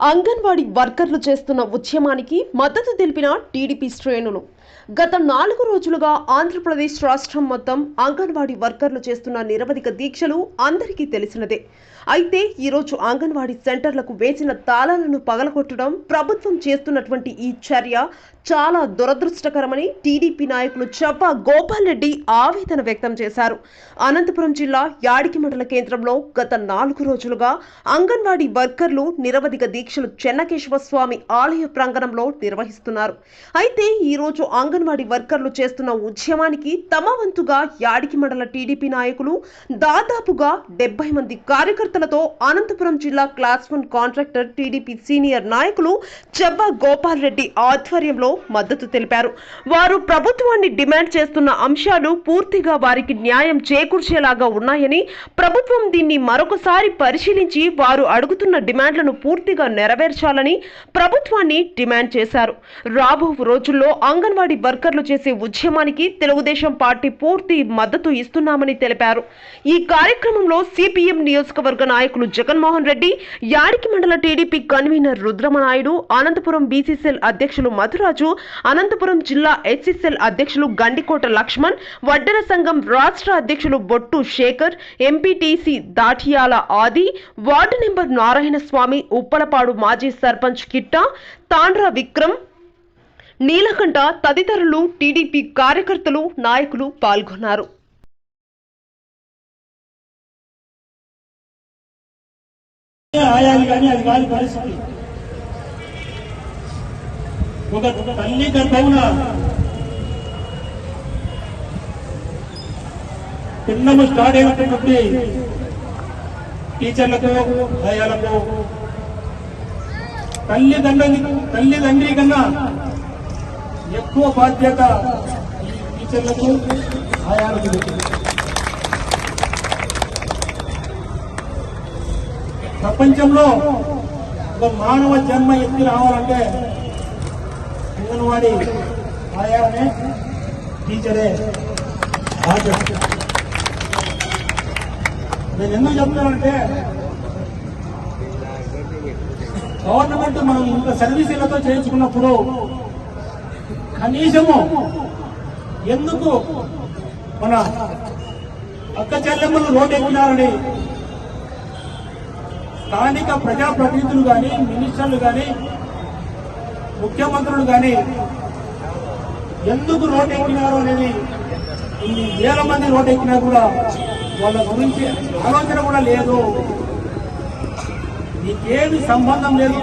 అంగన్వాడీ వర్కర్లు చేస్తున్న ఉద్యమానికి మద్దతు తెలిపిన టీడీపీ శ్రేణులు. గత నాలుగు రోజులుగా ఆంధ్రప్రదేశ్ రాష్ట్రం మొత్తం అంగన్వాడీ వర్కర్లు చేస్తున్న నిరవధిక దీక్షలు అందరికీ తెలిసినదే. అయితే ఈరోజు అంగన్వాడీ సెంటర్లకు వేసిన తాళాలను పగలగొట్టడం ప్రభుత్వం చేస్తున్నటువంటి ఈ చర్య చాలా దురదృష్టకరమని టీడీపీ నాయకులు చవ్వ గోపాల్ రెడ్డి ఆవేదన వ్యక్తం చేశారు. అనంతపురం జిల్లా యాడికి మండల కేంద్రంలో గత నాలుగు రోజులుగా అంగన్వాడీ వర్కర్లు నిరవధిక దీక్షలు చెన్నకేశవ స్వామి ఆలయ ప్రాంగణంలో నిర్వహిస్తున్నారు. అయితే ఈ రోజు అంగన్వాడీ వర్కర్లు చేస్తున్న ఉద్యమానికి తమ వంతుగా యాడికి మండల టీడీపీ నాయకులు దాదాపుగా డెబ్బై మంది కార్యకర్తలతో అనంతపురం జిల్లా class one contractor TDP senior నాయకులు చెవ్వ గోపాల్ రెడ్డి ఆధ్వర్యంలో మద్దతు తెలిపారు. వారు ప్రభుత్వాన్ని డిమాండ్ చేస్తున్న అంశాలు పూర్తిగా వారికి న్యాయం చేకూర్చేలాగా ఉన్నాయని ప్రభుత్వం దీన్ని మరొకసారి పరిశీలించి వారు అడుగుతున్న డిమాండ్లను పూర్తిగా నెరవేర్చాలని ప్రభుత్వాన్ని డిమాండ్ చేశారు. రాబో రోజుల్లో అంగన్వాడీ వర్కర్లు చేసే ఉద్యమానికి తెలుగుదేశం పార్టీ పూర్తి మద్దతు ఇస్తున్నామని తెలిపారు. ఈ కార్యక్రమంలో సిపిఎం నియోజకవర్గ నాయకులు జగన్మోహన్ రెడ్డి యాడికి మండల TDP convener Rudramanaidu Anantapuram BCCL అధ్యక్షులు మధురాజు అనంతపురం జిల్లా హెచ్సిసిఎల్ అధ్యక్షులు గండికోట లక్ష్మణ్ వడ్డెర సంఘం రాష్ట్ర అధ్యక్షులు బొట్టు Shekhar MPTC Dathiyala Adi ward number Narayana Swamy Uppalapadu మాజీ సర్పంచ్ కిట్టా తాండ్ర విక్రమ్ నీలకంఠ తదితరులు టీడీపీ కార్యకర్తలు నాయకులు పాల్గొన్నారు. ఒక తల్లి గర్భమున పిండము స్టార్ట్ అయినటువంటి టీచర్లకు ఆయాలకు తల్లిదండ్రులు తల్లిదండ్రి కన్నా ఎక్కువ బాధ్యత ఈ టీచర్లకు ఆయాలకు ప్రపంచంలో ఒక మానవ జన్మ ఎత్తి రావాలంటే అంగన్వాడీ ఆయానే టీచరే బాధ్యత. నేను ఎందుకు చెప్తున్నానంటే గవర్నమెంట్ మనం ఇంత సర్వీసులతో చేయించుకున్నప్పుడు కనీసము ఎందుకు? మన అక్క చెల్లెమ్మలు రోడ్డు ఎక్కున్నారని స్థానిక ప్రజాప్రతినిధులు కానీ మినిస్టర్లు కానీ ముఖ్యమంత్రులు కానీ ఎందుకు రోడ్డు ఎక్కినారు అనేది ఇన్ని వేల మంది రోడ్డు ఎక్కినా కూడా వాళ్ళ గురించి ఆలోచన కూడా లేదు. నీకేమి సంబంధం లేదు.